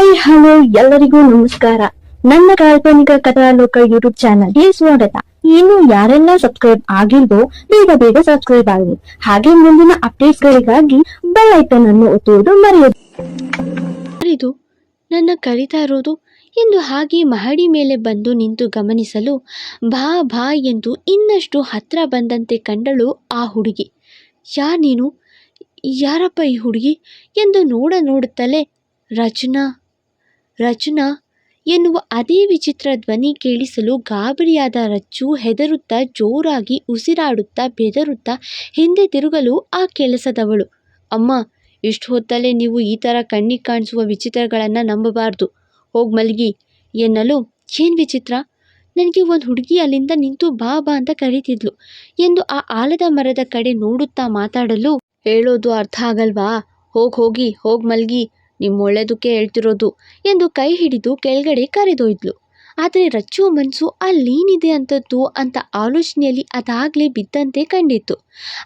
Hi hello ಎಲ್ಲರಿಗೂ ನಮಸ್ಕಾರ. ನನ್ನ ಕಾಲ್ಪನಿಕ ಕಥಾಲೋಕ ಯೂಟ್ಯೂಬ್ ಚಾನಲ್ಗೆ ಸ್ವಾಗತ. ಇನ್ನು ಯಾರೆಲ್ಲ ಸಬ್ಸ್ಕ್ರೈಬ್ ಆಗಿಲ್ವೋ, ಬೇಗ ಬೇಗ ಸಬ್ಸ್ಕ್ರೈಬ್ ಆಗಿ ಹಾಗೆ ಮುಂದಿನ ಅಪ್ಡೇಟ್ಸ್ ಗಳಿಗಾಗಿ ಬೆಲ್ ಐಕನ್ ಅನ್ನು ಒತ್ತುವುದು ಮರೆಯದು. ನನ್ನ ಕರೀತಾ ಇರೋದು ಎಂದು ಹಾಗೆ ಮಹಡಿ ಮೇಲೆ ಬಂದು ನಿಂತು ಗಮನಿಸಲು ಬಾ ಬಾ ಎಂದು ಇನ್ನಷ್ಟು ಹತ್ರ ಬಂದಂತೆ ಕಂಡಳು ಆ ಹುಡುಗಿ. ಯಾ ನೀನು? ಯಾರಪ್ಪ ಈ ಹುಡುಗಿ? ಎಂದು ನೋಡ ನೋಡುತ್ತಲೇ ರಚನಾ ರಚನಾ ಎನ್ನುವ ಅದೇ ವಿಚಿತ್ರ ಧ್ವನಿ ಕೇಳಿಸಲು ಗಾಬರಿಯಾದ ರಚ್ಚು ಹೆದರುತ್ತಾ ಜೋರಾಗಿ ಉಸಿರಾಡುತ್ತಾ ಬೆದರುತ್ತಾ ಹಿಂದೆ ತಿರುಗಲು ಆ ಕೆಲಸದವಳು. ಅಮ್ಮ, ಇಷ್ಟು ಹೊತ್ತಲ್ಲೇ ನೀವು ಈ ಥರ ಕಣ್ಣಿಗೆ ಕಾಣಿಸುವ ವಿಚಿತ್ರಗಳನ್ನು ನಂಬಬಾರ್ದು. ಹೋಗಿ ಮಲಗಿ. ಎನ್ನಲು, ಏನು ವಿಚಿತ್ರ? ನನಗೆ ಒಂದು ಹುಡುಗಿ ಅಲ್ಲಿಂದ ನಿಂತು ಬಾ ಬಾ ಅಂತ ಕರೀತಿದ್ಲು. ಎಂದು ಆ ಆಲದ ಮರದ ಕಡೆ ನೋಡುತ್ತಾ ಮಾತಾಡಲು ಹೇಳೋದು ಅರ್ಥ ಆಗಲ್ವಾ? ಹೋಗಿ ಹೋಗಿ ಹೋಗಿ ಮಲಗಿ. ನಿಮ್ಮ ಒಳ್ಳೆದಕ್ಕೆ ಹೇಳ್ತಿರೋದು ಎಂದು ಕೈ ಹಿಡಿದು ಕೆಳಗಡೆ ಕರೆದೊಯ್ದಳು ಆದರೆ ರಚ್ಚು ಮನಸ್ಸು ಅಲ್ಲೇನಿದೆ ಅಂತದ್ದು ಅಂತ ಆಲೋಚನೆಯಲ್ಲಿ ಅದಾಗಲೇ ಬಿದ್ದಂತೆ ಕಂಡಿತ್ತು.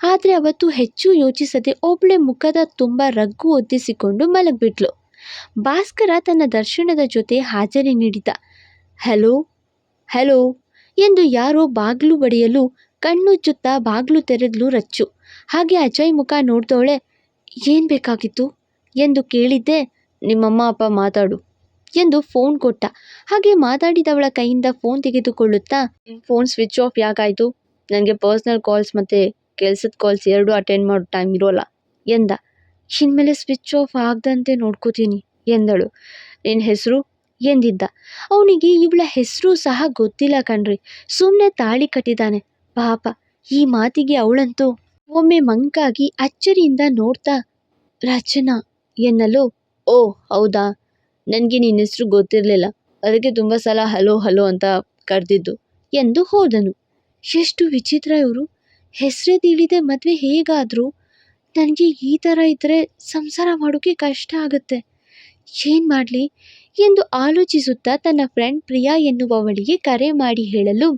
ಆದರೆ ಅವತ್ತು ಹೆಚ್ಚು ಯೋಚಿಸದೆ ಒಬ್ಳೆ ಮುಖದ ತುಂಬ ರಗ್ಗು ಒದ್ದಿಸಿಕೊಂಡು ಮಲಗಿಬಿಟ್ಲು. ಭಾಸ್ಕರ ತನ್ನ ದರ್ಶನದ ಜೊತೆ ಹಾಜರಿ ನೀಡಿದ, ಹಲೋ ಹಲೋ ಎಂದು ಯಾರೋ ಬಾಗಿಲು ಬಡಿಯಲು ಕಣ್ಣುಚ್ಚುತ್ತಾ ಬಾಗಿಲು ತೆರೆದ್ಲು ರಚ್ಚು. ಹಾಗೆ ಅಜಯ್ ಮುಖ ನೋಡ್ದವಳೆ, ಏನು ಬೇಕಾಗಿತ್ತು? ಎಂದು ಕೇಳಿದ್ದೆ ನಿಮ್ಮಮ್ಮ, ಅಪ್ಪ ಮಾತಾಡು ಎಂದು ಫೋನ್ ಕೊಟ್ಟ. ಹಾಗೆ ಮಾತಾಡಿದವಳ ಕೈಯಿಂದ ಫೋನ್ ತೆಗೆದುಕೊಳ್ಳುತ್ತಾ ಫೋನ್ ಸ್ವಿಚ್ ಆಫ್ ಯಾಕಾಯಿತು ನನಗೆ ಪರ್ಸ್ನಲ್ ಕಾಲ್ಸ್ ಮತ್ತು ಕೆಲಸದ ಕಾಲ್ಸ್ ಎರಡೂ ಅಟೆಂಡ್ ಮಾಡೋ ಟೈಮ್ ಇರೋಲ್ಲ ಎಂದ. ಇನ್ಮೇಲೆ ಸ್ವಿಚ್ ಆಫ್ ಆಗದಂತೆ ನೋಡ್ಕೋತೀನಿ ಎಂದಳು. ನಿನ್ನ ಹೆಸರು? ಎಂದಿದ್ದ. ಅವನಿಗೆ ಇವಳ ಹೆಸರು ಸಹ ಗೊತ್ತಿಲ್ಲ ಕಣ್ರಿ. ಸುಮ್ಮನೆ ತಾಳಿ ಕಟ್ಟಿದ್ದಾನೆ. ಪಾಪ, ಈ ಮಾತಿಗೆ ಅವಳಂತೂ ಒಮ್ಮೆ ಮಂಕಾಗಿ ಅಚ್ಚರಿಯಿಂದ ನೋಡ್ತಾ ರಚನಾ ಎನ್ನಲು, ಓ, ಹೌದಾ? ನನಗೆ ನಿನ್ನ ಹೆಸರು ಗೊತ್ತಿರಲಿಲ್ಲ. ಅದಕ್ಕೆ ತುಂಬ ಸಲ ಹಲೋ ಹಲೋ ಅಂತ ಕರೆದಿದ್ದು ಎಂದು ಹೋದನು. ಎಷ್ಟು ವಿಚಿತ್ರ ಇವರು. ಹೆಸರೇ ತಿಳಿದೆ ಮದುವೆ ಹೇಗಾದರೂ ನನಗೆ ಈ ಥರ ಇದ್ದರೆ ಸಂಸಾರ ಮಾಡೋಕ್ಕೆ ಕಷ್ಟ ಆಗುತ್ತೆ. ಏನು ಮಾಡಲಿ? ಎಂದು ಆಲೋಚಿಸುತ್ತಾ ತನ್ನ ಫ್ರೆಂಡ್ ಪ್ರಿಯಾ ಎನ್ನುವವಳಿಗೆ ಕರೆ ಮಾಡಿ ಹೇಳಲು,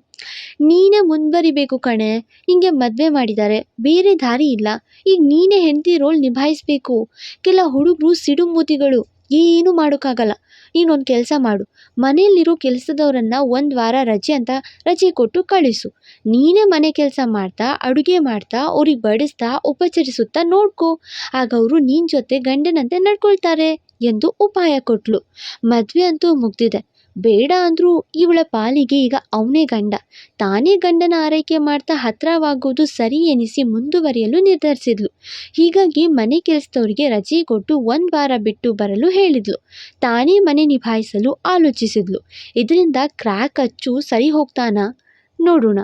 ನೀನೇ ಮುಂದುವರಿಬೇಕು ಕಣೆ, ನಿಂಗೆ ಮದುವೆ ಮಾಡಿದ್ದಾರೆ, ಬೇರೆ ದಾರಿ ಇಲ್ಲ, ಈಗ ನೀನೇ ಹೆಂಡತಿ ರೋಲ್ ನಿಭಾಯಿಸಬೇಕು, ಕೆಲ ಹುಡುಗರು ಸಿಡುಮೂತಿಗಳು, ಏನೂ ಮಾಡೋಕ್ಕಾಗಲ್ಲ, ನೀನೊಂದು ಕೆಲಸ ಮಾಡು, ಮನೆಯಲ್ಲಿರೋ ಕೆಲಸದವರನ್ನ ಒಂದು ವಾರ ರಜೆ ಅಂತ ರಜೆ ಕೊಟ್ಟು ಕಳಿಸು, ನೀನೇ ಮನೆ ಕೆಲಸ ಮಾಡ್ತಾ, ಅಡುಗೆ ಮಾಡ್ತಾ, ಅವ್ರಿಗೆ ಬಡಿಸ್ತಾ, ಉಪಚರಿಸುತ್ತಾ ನೋಡ್ಕೋ, ಆಗ ಅವರು ನಿನ್ನ ಜೊತೆ ಗಂಡನಂತೆ ನಡ್ಕೊಳ್ತಾರೆ. ಎಂದು ಉಪಾಯ ಕೊಟ್ಲು. ಮದುವೆ ಅಂತೂ ಮುಗ್ದಿದೆ. ಬೇಡ ಅಂದರೂ ಇವಳ ಪಾಲಿಗೆ ಈಗ ಅವನೇ ಗಂಡ. ತಾನೇ ಗಂಡನ ಆರೈಕೆ ಮಾಡ್ತಾ ಹತ್ರವಾಗುವುದು ಸರಿ ಎನಿಸಿ ಮುಂದುವರಿಯಲು ನಿರ್ಧರಿಸಿದ್ಲು. ಹೀಗಾಗಿ ಮನೆ ಕೆಲಸದವರಿಗೆ ರಜೆ ಕೊಟ್ಟು ಒಂದು ವಾರ ಬಿಟ್ಟು ಬರಲು ಹೇಳಿದ್ಲು. ತಾನೇ ಮನೆ ನಿಭಾಯಿಸಲು ಆಲೋಚಿಸಿದ್ಲು. ಇದರಿಂದ ಕ್ರ್ಯಾಕ್ ಅಚ್ಚು ಸರಿ ಹೋಗ್ತಾನಾ? ನೋಡೋಣ.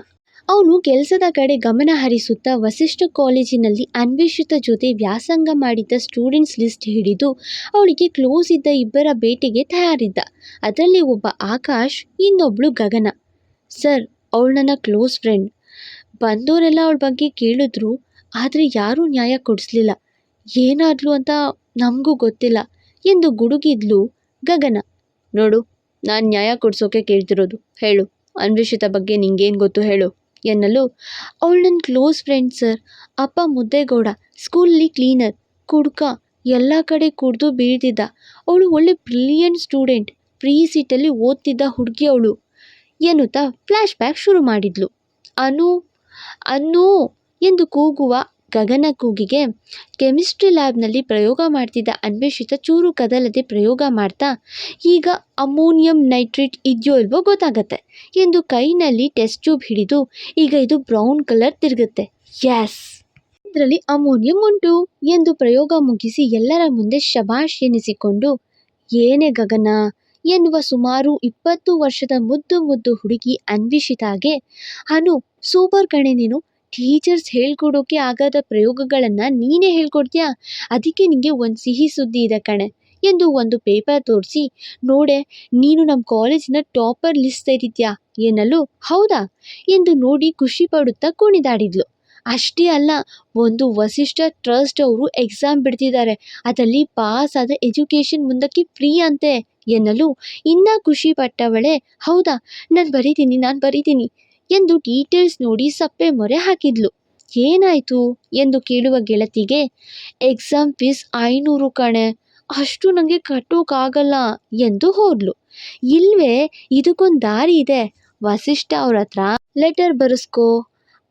ಅವನು ಕೆಲಸದ ಕಡೆ ಗಮನ ಹರಿಸುತ್ತಾ ವಸಿಷ್ಠ ಕಾಲೇಜಿನಲ್ಲಿ ಅನ್ವೇಷಿತ ಜೊತೆ ವ್ಯಾಸಂಗ ಮಾಡಿದ್ದ ಸ್ಟೂಡೆಂಟ್ಸ್ ಲಿಸ್ಟ್ ಹಿಡಿದು ಅವಳಿಗೆ ಕ್ಲೋಸ್ ಇದ್ದ ಇಬ್ಬರ ಭೇಟಿಗೆ ತಯಾರಿದ್ದ. ಅದರಲ್ಲಿ ಒಬ್ಬ ಆಕಾಶ್, ಇನ್ನೊಬ್ಳು ಗಗನ. ಸರ್ ಅವಳು ನನ್ನ ಕ್ಲೋಸ್ ಫ್ರೆಂಡ್ ಬಂದವರೆಲ್ಲ ಅವಳ ಬಗ್ಗೆ ಕೇಳಿದ್ರು, ಆದರೆ ಯಾರೂ ನ್ಯಾಯ ಕೊಡಿಸ್ಲಿಲ್ಲ. ಏನಾದ್ಲು ಅಂತ ನಮಗೂ ಗೊತ್ತಿಲ್ಲ ಎಂದು ಗುಡುಗಿದ್ಲು ಗಗನ. ನೋಡು, ನಾನು ನ್ಯಾಯ ಕೊಡಿಸೋಕೆ ಕೇಳ್ತಿರೋದು. ಹೇಳು. ಅನ್ವೇಷಿತ ಬಗ್ಗೆ ನಿಂಗೇನು ಗೊತ್ತು ಹೇಳು. ಎನ್ನಲು ಅವಳು ನನ್ನ ಕ್ಲೋಸ್ ಫ್ರೆಂಡ್ ಸರ್ ಅಪ್ಪ ಮುದ್ದೇಗೌಡ ಸ್ಕೂಲಲ್ಲಿ ಕ್ಲೀನರ್ ಕುಡ್ಕ, ಎಲ್ಲ ಕಡೆ ಕುಡಿದು ಬೀಳ್ತಿದ್ದ. ಅವಳು ಒಳ್ಳೆ ಬ್ರಿಲಿಯಂಟ್ ಸ್ಟೂಡೆಂಟ್ ಫ್ರೀ ಸೀಟಲ್ಲಿ ಓದ್ತಿದ್ದ ಹುಡುಗಿ ಅವಳು, ಎನ್ನುತ್ತಾ ಫ್ಲ್ಯಾಶ್ ಬ್ಯಾಕ್ ಶುರು ಮಾಡಿದ್ಲು. ಅನು ಅನು, ಎಂದು ಕೂಗುವ ಗಗನ ಕೂಗಿಗೆ ಕೆಮಿಸ್ಟ್ರಿ ಲ್ಯಾಬ್ನಲ್ಲಿ ಪ್ರಯೋಗ ಮಾಡ್ತಿದ್ದ ಅನ್ವೇಷಿತ ಚೂರು ಕದಲದೆ ಪ್ರಯೋಗ ಮಾಡ್ತಾ, ಈಗ ಅಮೋನಿಯಂ ನೈಟ್ರೇಟ್ ಇದೆಯೋ ಇಲ್ವೋ ಗೊತ್ತಾಗತ್ತೆ ಎಂದು ಕೈನಲ್ಲಿ ಟೆಸ್ಟ್ ಟ್ಯೂಬ್ ಹಿಡಿದು, ಈಗ ಇದು ಬ್ರೌನ್ ಕಲರ್ ತಿರುಗುತ್ತೆ. ಯಾಸ್ ಇದರಲ್ಲಿ ಅಮೋನಿಯಂ ಉಂಟು ಎಂದು ಪ್ರಯೋಗ ಮುಗಿಸಿ ಎಲ್ಲರ ಮುಂದೆ ಶಬಾಷ್ ಎನಿಸಿಕೊಂಡು, ಏನೇ ಗಗನ ಎನ್ನುವ ಸುಮಾರು ಇಪ್ಪತ್ತು ವರ್ಷದ ಮುದ್ದು ಮುದ್ದು ಹುಡುಗಿ ಅನ್ವೇಷಿತಾಗೆ, ಅನು ಸೂಪರ್ ಕಣೆ ನೀನು ಟೀಚರ್ಸ್ ಹೇಳ್ಕೊಡೋಕೆ ಆಗದ ಪ್ರಯೋಗಗಳನ್ನು ನೀನೇ ಹೇಳ್ಕೊಡ್ತೀಯಾ? ಅದಕ್ಕೆ ನಿನಗೆ ಒಂದು ಸಿಹಿ ಸುದ್ದಿ ಇದೆ ಕಣೆ, ಎಂದು ಒಂದು ಪೇಪರ್ ತೋರಿಸಿ, ನೋಡೆ, ನೀನು ನಮ್ಮ ಕಾಲೇಜಿನ ಟಾಪರ್ ಲಿಸ್ಟ್ ಸೇರಿದ್ಯಾ ಏನಲ್ಲು? ಹೌದಾ? ಎಂದು ನೋಡಿ ಖುಷಿ ಪಡುತ್ತಾ ಕುಣಿದಾಡಿದ್ಲು. ಅಷ್ಟೇ ಅಲ್ಲ, ಒಂದು ವಸಿಷ್ಠ ಟ್ರಸ್ಟ್ ಅವರು ಎಕ್ಸಾಮ್ ಬಿಡ್ತಿದ್ದಾರೆ ಅದರಲ್ಲಿ ಪಾಸ್ ಆದ ಎಜುಕೇಷನ್ ಮುಂದಕ್ಕೆ ಫ್ರೀ ಅಂತೆ. ಎನ್ನಲು ಇನ್ನೂ ಖುಷಿ ಪಟ್ಟವಳೆ? ಹೌದಾ? ನಾನು ಬರೀತೀನಿ ನಾನು ಬರೀತೀನಿ. ಎಂದು ಡೀಟೇಲ್ಸ್ ನೋಡಿ ಸಪ್ಪೆ ಮೊರೆ ಹಾಕಿದ್ಲು. ಏನಾಯಿತು? ಎಂದು ಕೇಳುವ ಗೆಳತಿಗೆ, ಎಕ್ಸಾಮ್ ಫೀಸ್ ಐನೂರು ಕಣೆ. ಅಷ್ಟು ನನಗೆ ಕಟ್ಟೋಕ್ಕಾಗಲ್ಲ ಎಂದು ಹೋದ್ಲು. ಇಲ್ವೇ, ಇದಕ್ಕೊಂದು ದಾರಿ ಇದೆ. ವಸಿಷ್ಠ ಅವ್ರ ಹತ್ರ ಲೆಟರ್ ಬರೆಸ್ಕೋ.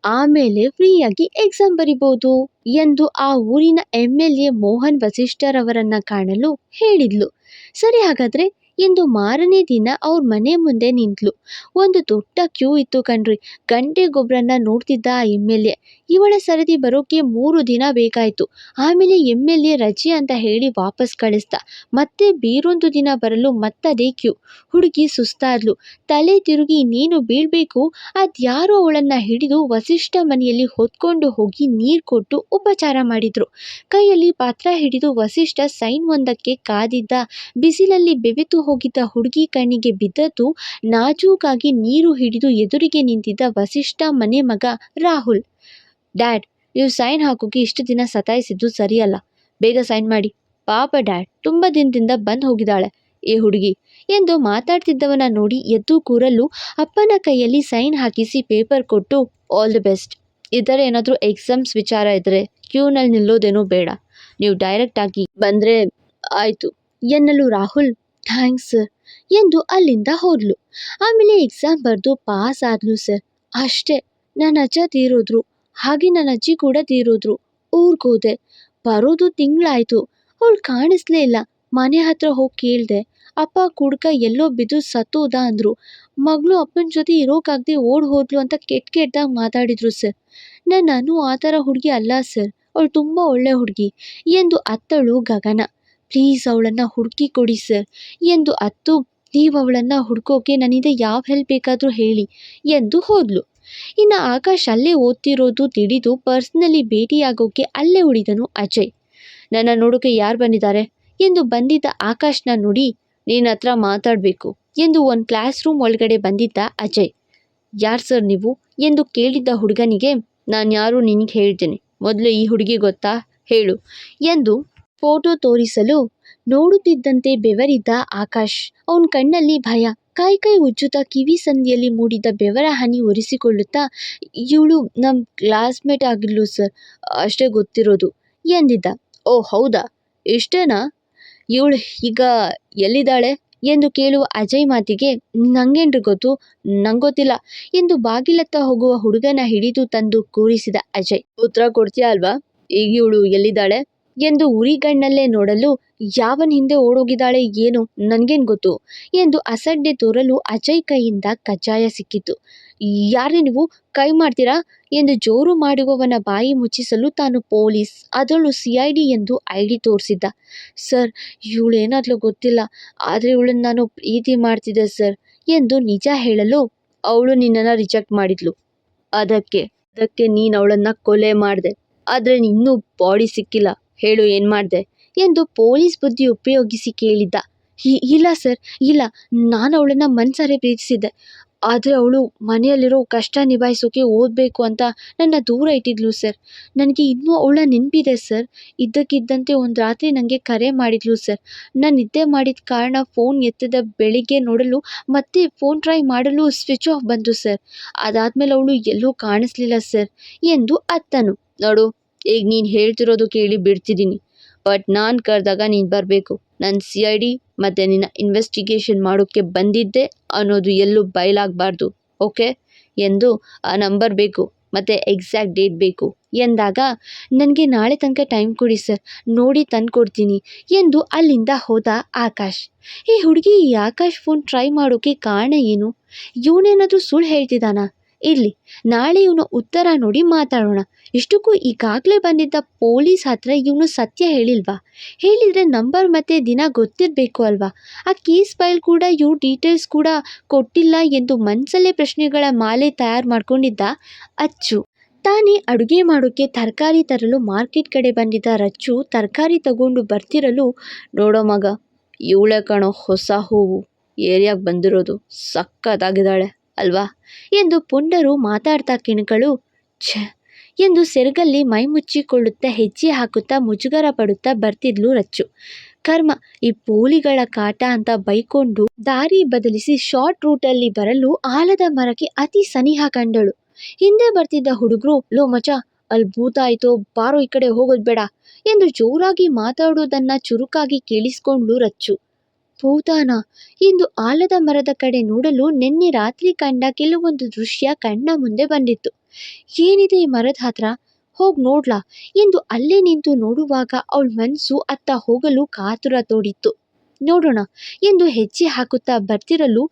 ಆಮೇಲೆ ಫ್ರೀಯಾಗಿ ಎಕ್ಸಾಮ್ ಬರಿಬೋದು ಎಂದು ಆ ಊರಿನ ಎಂ ಎಲ್ ಎ ಮೋಹನ್ ವಸಿಷ್ಠರವರನ್ನು ಕಾಣಲು ಹೇಳಿದ್ಲು. ಸರಿ ಹಾಗಾದ್ರೆ ಎಂದು ಮಾರನೇ ದಿನ ಅವ್ರ ಮನೆ ಮುಂದೆ ನಿಂತ್ಲು. ಒಂದು ದೊಡ್ಡ ಕ್ಯೂ ಇತ್ತು ಕಣ್ರಿ. ಗಂಟೆಗೊಬ್ರನ್ನ ನೋಡ್ತಿದ್ದ ಆ ಎಂ ಎಲ್ ಎ. ಇವಳ ಸರದಿ ಬರೋಕೆ ಮೂರು ದಿನ ಬೇಕಾಯ್ತು. ಆಮೇಲೆ ಎಂ ಎಲ್ ಎ ರಜೆ ಅಂತ ಹೇಳಿ ವಾಪಸ್ ಕಳಿಸ್ದ. ಮತ್ತೆ ಬೇರೊಂದು ದಿನ ಬರಲು ಮತ್ತದೇ ಕ್ಯೂ. ಹುಡುಗಿ ಸುಸ್ತಾದ್ಲು. ತಲೆ ತಿರುಗಿ, ನೀನು ಬೀಳ್ಬೇಕು. ಅದ್ಯಾರೋ ಅವಳನ್ನ ಹಿಡಿದು ವಸಿಷ್ಠ ಮನೆಯಲ್ಲಿ ಹೊತ್ಕೊಂಡು ಹೋಗಿ ನೀರು ಕೊಟ್ಟು ಉಪಚಾರ ಮಾಡಿದ್ರು. ಕೈಯಲ್ಲಿ ಪಾತ್ರ ಹಿಡಿದು ವಸಿಷ್ಠ ಸೈನ್ ಒಂದಕ್ಕೆ ಕಾದಿದ್ದ ಬಿಸಿಲಲ್ಲಿ ಬೆವೆತು ಹೋಗಿದ್ದ ಹುಡುಗಿ ಕಣ್ಣಿಗೆ ಬಿದ್ದದ್ದು, ನಾಜೂಕಾಗಿ ನೀರು ಹಿಡಿದು ಎದುರಿಗೆ ನಿಂತಿದ್ದ ವಸಿಷ್ಠ ಮನೆ ಮಗ ರಾಹುಲ್. ಡ್ಯಾಡ್, ನೀವು ಸೈನ್ ಹಾಕೋಕೆ ಇಷ್ಟು ದಿನ ಸತಾಯಿಸಿದ್ದು ಸರಿಯಲ್ಲ. ಬೇಗ ಸೈನ್ ಮಾಡಿ. ಪಾಪ ಡ್ಯಾಡ್, ತುಂಬ ದಿನದಿಂದ ಬಂದು ಹೋಗಿದ್ದಾಳೆ ಏ ಹುಡುಗಿ ಎಂದು ಮಾತಾಡ್ತಿದ್ದವನ ನೋಡಿ ಎದ್ದು ಕೂರಲು ಅಪ್ಪನ ಕೈಯಲ್ಲಿ ಸೈನ್ ಹಾಕಿಸಿ ಪೇಪರ್ ಕೊಟ್ಟು, ಆಲ್ ದಿ ಬೆಸ್ಟ್. ಇದರ ಏನಾದರೂ ಎಕ್ಸಾಮ್ಸ್ ವಿಚಾರ ಇದ್ದರೆ ಕ್ಯೂನಲ್ಲಿ ನಿಲ್ಲೋದೇನೋ ಬೇಡ. ನೀವು ಡೈರೆಕ್ಟಾಗಿ ಬಂದರೆ ಆಯಿತು ಎನ್ನಲು ರಾಹುಲ್ ಥ್ಯಾಂಕ್ಸ್ ಸರ್ ಎಂದು ಅಲ್ಲಿಂದ ಹೋದ್ಲು. ಆಮೇಲೆ ಎಕ್ಸಾಮ್ ಬರೆದು ಪಾಸ್ ಆದ್ಲು ಸರ್. ಅಷ್ಟೇ, ನನ್ನ ಅಜ್ಜ ತೀರಿದ್ರು, ಹಾಗೆ ನನ್ನ ಅಜ್ಜಿ ಕೂಡ ತೀರೋದ್ರು. ಊರ್ಗೋದೆ ಬರೋದು ತಿಂಗಳಾಯ್ತು. ಅವಳು ಕಾಣಿಸ್ಲೇ ಇಲ್ಲ. ಮನೆ ಹತ್ರ ಹೋಗಿ ಕೇಳಿದೆ. ಅಪ್ಪ ಕುಡ್ಕ ಎಲ್ಲೋ ಬಿದ್ದು ಸತ್ತೋದ ಅಂದರು. ಮಗಳು ಅಪ್ಪನ ಜೊತೆ ಇರೋಕ್ಕಾಗದೆ ಓಡ್ ಹೋದ್ಲು ಅಂತ ಕೆಟ್ಟ ಕೆಟ್ಟದಾಗ ಮಾತಾಡಿದ್ರು ಸರ್. ನಾನು ಆ ಥರ ಹುಡುಗಿ ಅಲ್ಲ ಸರ್. ಅವಳು ತುಂಬ ಒಳ್ಳೆ ಹುಡುಗಿ, ಎಂದು ಅತ್ತಳು ಗಗನ. ಪ್ಲೀಸ್ ಅವಳನ್ನು ಹುಡುಕಿ ಕೊಡಿ ಸರ್ ಎಂದು ಅತ್ತು, ನೀವು ಅವಳನ್ನು ಹುಡ್ಕೋಕೆ ನನ್ನಿಂದ ಯಾವ ಹೆಲ್ಪ್ ಬೇಕಾದರೂ ಹೇಳಿ ಎಂದು ಹೋದ್ಲು. ಇನ್ನು ಆಕಾಶ್ ಅಲ್ಲೇ ಓದ್ತಿರೋದು ತಿಳಿದು ಪರ್ಸ್ನಲಿ ಭೇಟಿಯಾಗೋಕೆ ಅಲ್ಲೇ ಉಳಿದನು ಅಜಯ್. ನನ್ನ ನೋಡೋಕೆ ಯಾರು ಬಂದಿದ್ದಾರೆ? ಎಂದು ಬಂದಿದ್ದ ಆಕಾಶ್ನ ನೋಡಿ, ನಿನ್ನ ಹತ್ರ ಮಾತಾಡಬೇಕು ಎಂದು ಒಂದು ಕ್ಲಾಸ್ ರೂಮ್ ಒಳಗಡೆ ಬಂದಿದ್ದ ಅಜಯ್. ಯಾರು ಸರ್ ನೀವು? ಎಂದು ಕೇಳಿದ್ದ ಹುಡುಗನಿಗೆ, ನಾನು ಯಾರು ನಿನಗೆ ಹೇಳ್ತೇನೆ. ಮೊದಲು ಈ ಹುಡುಗಿ ಗೊತ್ತಾ? ಹೇಳು ಎಂದು ಫೋಟೋ ತೋರಿಸಲು ನೋಡುತ್ತಿದ್ದಂತೆ ಬೆವರಿದ್ದ ಆಕಾಶ್. ಅವನ ಕಣ್ಣಲ್ಲಿ ಭಯ. ಕೈ ಕೈ ಉಜ್ಜುತ್ತಾ ಕಿವಿ ಸಂದಿಯಲ್ಲಿ ಮೂಡಿದ ಬೆವರ ಹನಿ ಒರೆಸಿಕೊಳ್ಳುತ್ತಾ, ಇವಳು ನಮ್ಮ ಕ್ಲಾಸ್ಮೇಟ್ ಆಗಿದ್ಲು ಸರ್, ಅಷ್ಟೇ ಗೊತ್ತಿರೋದು ಎಂದಿದ್ದ. ಓ, ಹೌದಾ? ಇಷ್ಟೇನಾ ಇವಳು ಈಗ ಎಲ್ಲಿದ್ದಾಳೆ? ಎಂದು ಕೇಳುವ ಅಜಯ್ ಮಾತಿಗೆ, ನಂಗೇನ್ರಿ ಗೊತ್ತು? ನಂಗೊತ್ತಿಲ್ಲ ಎಂದು ಬಾಗಿಲತ್ತ ಹೋಗುವ ಹುಡುಗನ ಹಿಡಿದು ತಂದು ಕೂರಿಸಿದ ಅಜಯ್. ಉತ್ತರ ಕೊಡ್ತೀಯ ಅಲ್ವಾ? ಈಗ ಇವಳು ಎಲ್ಲಿದ್ದಾಳೆ? ಎಂದು ಉರಿಗಣ್ಣಲ್ಲೇ ನೋಡಲು ಯಾವನ ಹಿಂದೆ ಓಡೋಗಿದ್ದಾಳೆ ಏನು ನನಗೇನು ಗೊತ್ತು ಎಂದು ಅಸಡ್ಡೆ ತೋರಲು ಅಜಯ್ ಕೈಯಿಂದ ಕಜ್ಜಾಯ ಸಿಕ್ಕಿತು. ಯಾರೇ ನೀವು? ಕೈ ಮಾಡ್ತೀರಾ? ಎಂದು ಜೋರು ಮಾಡುವವನ ಬಾಯಿ ಮುಚ್ಚಿಸಲು ತಾನು ಪೊಲೀಸ್, ಅದರಲ್ಲೂ ಸಿ ಐ ಡಿ ಎಂದು ಐ ಡಿ ತೋರಿಸಿದ್ದ. ಸರ್ ಇವಳೇನಾದ್ಲು ಗೊತ್ತಿಲ್ಲ, ಆದರೆ ಇವಳನ್ನು ನಾನು ಪ್ರೀತಿ ಮಾಡ್ತಿದ್ದೆ ಸರ್ ಎಂದು ನಿಜ ಹೇಳಲು ಅವಳು ನಿನ್ನನ್ನು ರಿಜೆಕ್ಟ್ ಮಾಡಿದ್ಲು. ಅದಕ್ಕೆ ಅದಕ್ಕೆ ನೀನು ಅವಳನ್ನು ಕೊಲೆ ಮಾಡಿದೆ, ಆದರೆ ಇನ್ನೂ ಬಾಡಿ ಸಿಕ್ಕಿಲ್ಲ. ಹೇಳು, ಏನು ಮಾಡಿದೆ? ಎಂದು ಪೊಲೀಸ್ ಬುದ್ಧಿ ಉಪಯೋಗಿಸಿ ಕೇಳಿದ್ದ. "ಇ- ಇಲ್ಲ ಸರ್, ಇಲ್ಲ. ನಾನು ಅವಳನ್ನು ಮನ್ಸಾರೆ ಪ್ರೀತಿಸಿದ್ದೆ. ಆದರೆ ಅವಳು ಮನೆಯಲ್ಲಿರೋ ಕಷ್ಟ ನಿಭಾಯಿಸೋಕೆ ಓದಬೇಕು ಅಂತ ನನ್ನ ದೂರ ಇಟ್ಟಿದ್ಲು ಸರ್. ನನಗೆ ಇನ್ನೂ ಅವಳ ನೆನಪಿದೆ ಸರ್. ಇದ್ದಕ್ಕಿದ್ದಂತೆ ಒಂದು ರಾತ್ರಿ ನನಗೆ ಕರೆ ಮಾಡಿದ್ಲು ಸರ್. ನಾನು ನಿದ್ದೆ ಮಾಡಿದ ಕಾರಣ ಫೋನ್ ಎತ್ತದ ಬೆಳಿಗ್ಗೆ ನೋಡಲು ಮತ್ತೆ ಫೋನ್ ಟ್ರೈ ಮಾಡಲು ಸ್ವಿಚ್ ಆಫ್ ಬಂತು ಸರ್. ಅದಾದಮೇಲೆ ಅವಳು ಎಲ್ಲೂ ಕಾಣಿಸ್ಲಿಲ್ಲ ಸರ್ ಎಂದು ಅತ್ತನು. ನೋಡು ಈಗ ನೀನು ಹೇಳ್ತಿರೋದು ಕೇಳಿ ಬಿಡ್ತಿದ್ದೀನಿ ಬಟ್ ನಾನು ಕರೆದಾಗ ನೀನು ಬರಬೇಕು. ನಾನು ಸಿ ಐ ಡಿ ಮತ್ತು ನಿನ್ನ ಇನ್ವೆಸ್ಟಿಗೇಷನ್ ಮಾಡೋಕ್ಕೆ ಬಂದಿದ್ದೆ ಅನ್ನೋದು ಎಲ್ಲೂ ಬಯಲಾಗಬಾರ್ದು ಓಕೆ ಎಂದು ಆ ನಂಬರ್ ಬೇಕು, ಮತ್ತು ಎಕ್ಸಾಕ್ಟ್ ಡೇಟ್ ಬೇಕು. ಎಂದಾಗ, ನನಗೆ ನಾಳೆ ತನಕ ಟೈಮ್ ಕೊಡಿ ಸರ್ ನೋಡಿ ತಂದುಕೊಡ್ತೀನಿ ಎಂದು ಅಲ್ಲಿಂದ ಹೋದ ಆಕಾಶ್. ಈ ಹುಡುಗಿ, ಈ ಆಕಾಶ್ ಫೋನ್ ಟ್ರೈ ಮಾಡೋಕ್ಕೆ ಕಾರಣ ಏನು? ಇವನೇನಾದರೂ ಸುಳ್ಳು ಹೇಳ್ತಿದ್ದಾನಾ? ಇರಲಿ, ನಾಳೆ ಇವನು ಉತ್ತರ ನೋಡಿ ಮಾತಾಡೋಣ. ಇಷ್ಟಕ್ಕೂ ಈಗಾಗಲೇ ಬಂದಿದ್ದ ಪೊಲೀಸ್ ಹತ್ರ ಇವನು ಸತ್ಯ ಹೇಳಿಲ್ವಾ? ಹೇಳಿದರೆ ನಂಬರ್ ಮತ್ತು ದಿನ ಗೊತ್ತಿರಬೇಕು ಅಲ್ವಾ? ಆ ಕೇಸ್ ಫೈಲ್ ಕೂಡ ಇವ್ರ ಡೀಟೇಲ್ಸ್ ಕೂಡ ಕೊಟ್ಟಿಲ್ಲ ಎಂದು ಮನಸ್ಸಲ್ಲೇ ಪ್ರಶ್ನೆಗಳ ಮಾಲೆ ತಯಾರು ಮಾಡ್ಕೊಂಡಿದ್ದ ಅಚ್ಚು. ತಾನೇ ಅಡುಗೆ ಮಾಡೋಕ್ಕೆ ತರಕಾರಿ ತರಲು ಮಾರ್ಕೆಟ್ ಕಡೆ ಬಂದಿದ್ದ ರಚ್ಚು ತರಕಾರಿ ತಗೊಂಡು ಬರ್ತಿರಲು, ನೋಡೋ ಮಗ, ಇವಳೆ ಕಣೋ ಹೊಸ ಹೂವು, ಏರಿಯಾಗೆ ಬಂದಿರೋದು ಸಕ್ಕತ್ತಾಗಿದ್ದಾಳೆ. ಅಲ್ವಾ? ಎಂದು ಪುಂಡರು ಮಾತಾಡ್ತಾ ಕಿಣಕಳು. ಛ, ಎಂದು ಸೆರಗಲ್ಲಿ ಮೈ ಮುಚ್ಚಿಕೊಳ್ಳುತ್ತಾ ಹೆಜ್ಜೆ ಹಾಕುತ್ತಾ ಮುಜುಗರ ಪಡುತ್ತಾ ಬರ್ತಿದ್ಲು ರಚ್ಚು. ಕರ್ಮ, ಈ ಪೋಲಿಗಳ ಕಾಟ ಅಂತ ಬೈಕೊಂಡು ದಾರಿ ಬದಲಿಸಿ ಶಾರ್ಟ್ ರೂಟಲ್ಲಿ ಬರಲು ಆಲದ ಮರಕ್ಕೆ ಅತಿ ಸನಿಹ ಕಂಡಳು. ಹಿಂದೆ ಬರ್ತಿದ್ದ ಹುಡುಗರು, ಲೋ ಮಚ ಅಲ್ಲಿ ಭೂತ ಆಯ್ತೋ, ಬಾರೋ ಈ ಕಡೆ ಹೋಗೋದು ಬೇಡ, ಎಂದು ಜೋರಾಗಿ ಮಾತಾಡೋದನ್ನ ಚುರುಕಾಗಿ ಕೇಳಿಸ್ಕೊಂಡ್ಲು ರಚ್ಚು. ಭೂತಾನ ಇಂದು ಆಲದ ಮರದ ಕಡೆ ನೋಡಲು ನಿನ್ನೆ ರಾತ್ರಿ ಕಂಡ ಕೆಲವೊಂದು ದೃಶ್ಯ ಕಣ್ಣ ಮುಂದೆ ಬಂದಿತ್ತು. ಏನಿದೆ ಈ ಮರದ ಹತ್ರ? ಹೋಗ್ ನೋಡ್ಲಾ. ಎಂದು ಅಲ್ಲೇ ನಿಂತು ನೋಡುವಾಗ ಅವಳ ಮನಸ್ಸು ಅತ್ತ ಹೋಗಲು ಕಾತುರ ತೋಡಿತ್ತು. ನೋಡೋಣ. ಎಂದು ಹೆಜ್ಜೆ ಹಾಕುತ್ತಾ ಬರ್ತಿರಲು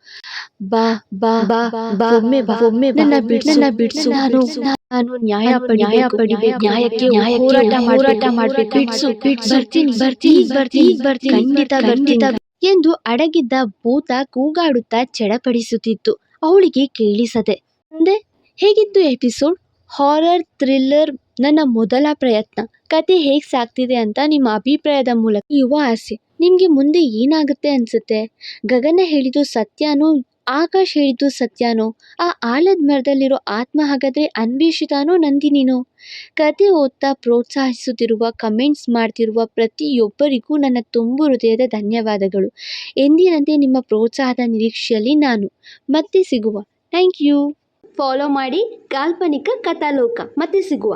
ಬಾ ಬಾ ಬಾ ಬಾ ಒಮ್ಮೆ ಬಾ ಒಮ್ಮೆ ನನ್ನ ಬಿಡ್ಸು ನಾನು ನ್ಯಾಯ ಪಡಿಬೇಕು ನ್ಯಾಯಕ್ಕೆ ಹೋರಾಟ ಹೋರಾಟ ಮಾಡ್ಬೇಕು ಬಿಡ್ಸು ಬಿಡ್ಸು ಬರ್ತೀನಿ ಬರ್ತೀನಿ ಬರ್ತೀನಿ ಬರ್ತೀನಿ ಖಂಡಿತ ಖಂಡಿತ. ಎಂದು ಅಡಗಿದ್ದ ಭೂತ ಕೂಗಾಡುತ್ತಾ ಚಡಪಡಿಸುತ್ತಿತ್ತು. ಅವಳಿಗೆ ಕೇಳಿಸದೆ ಮುಂದೆ ಹೇಗಿತ್ತು ಎಪಿಸೋಡ್? ಹಾರರ್, ಥ್ರಿಲ್ಲರ್ ನನ್ನ ಮೊದಲ ಪ್ರಯತ್ನ. ಕತೆ ಹೇಗೆ ಸಾಗ್ತಿದೆ ಅಂತ ನಿಮ್ಮ ಅಭಿಪ್ರಾಯದ ಮೂಲಕ ಯುವ ಆಸೆ. ನಿಮಗೆ ಮುಂದೆ ಏನಾಗುತ್ತೆ ಅನ್ಸುತ್ತೆ? ಗಗನ ಹೇಳಿದ್ದು ಸತ್ಯನೋ ಆಕಾಶ್ ಹೇಳಿದ್ದು ಸತ್ಯನೋ, ಆ ಆಲದ ಮರದಲ್ಲಿರೋ ಆತ್ಮ ಹಾಗಾದ್ರೆ ಅನ್ವೇಷಿತಾನೋ ನಂದಿನಿನೋ? ಕತೆ ಓದ್ತಾ ಪ್ರೋತ್ಸಾಹಿಸುತ್ತಿರುವ ಕಮೆಂಟ್ಸ್ ಮಾಡ್ತಿರುವ ಪ್ರತಿಯೊಬ್ಬರಿಗೂ ನನ್ನ ತುಂಬು ಹೃದಯದ ಧನ್ಯವಾದಗಳು. ಎಂದಿನಂತೆ ನಿಮ್ಮ ಪ್ರೋತ್ಸಾಹದ ನಿರೀಕ್ಷೆಯಲ್ಲಿ ನಾನು. ಮತ್ತೆ ಸಿಗುವ. ಥ್ಯಾಂಕ್ ಯು ಫಾಲೋ ಮಾಡಿ ಕಾಲ್ಪನಿಕ ಕಥಾಲೋಕ. ಮತ್ತೆ ಸಿಗುವ.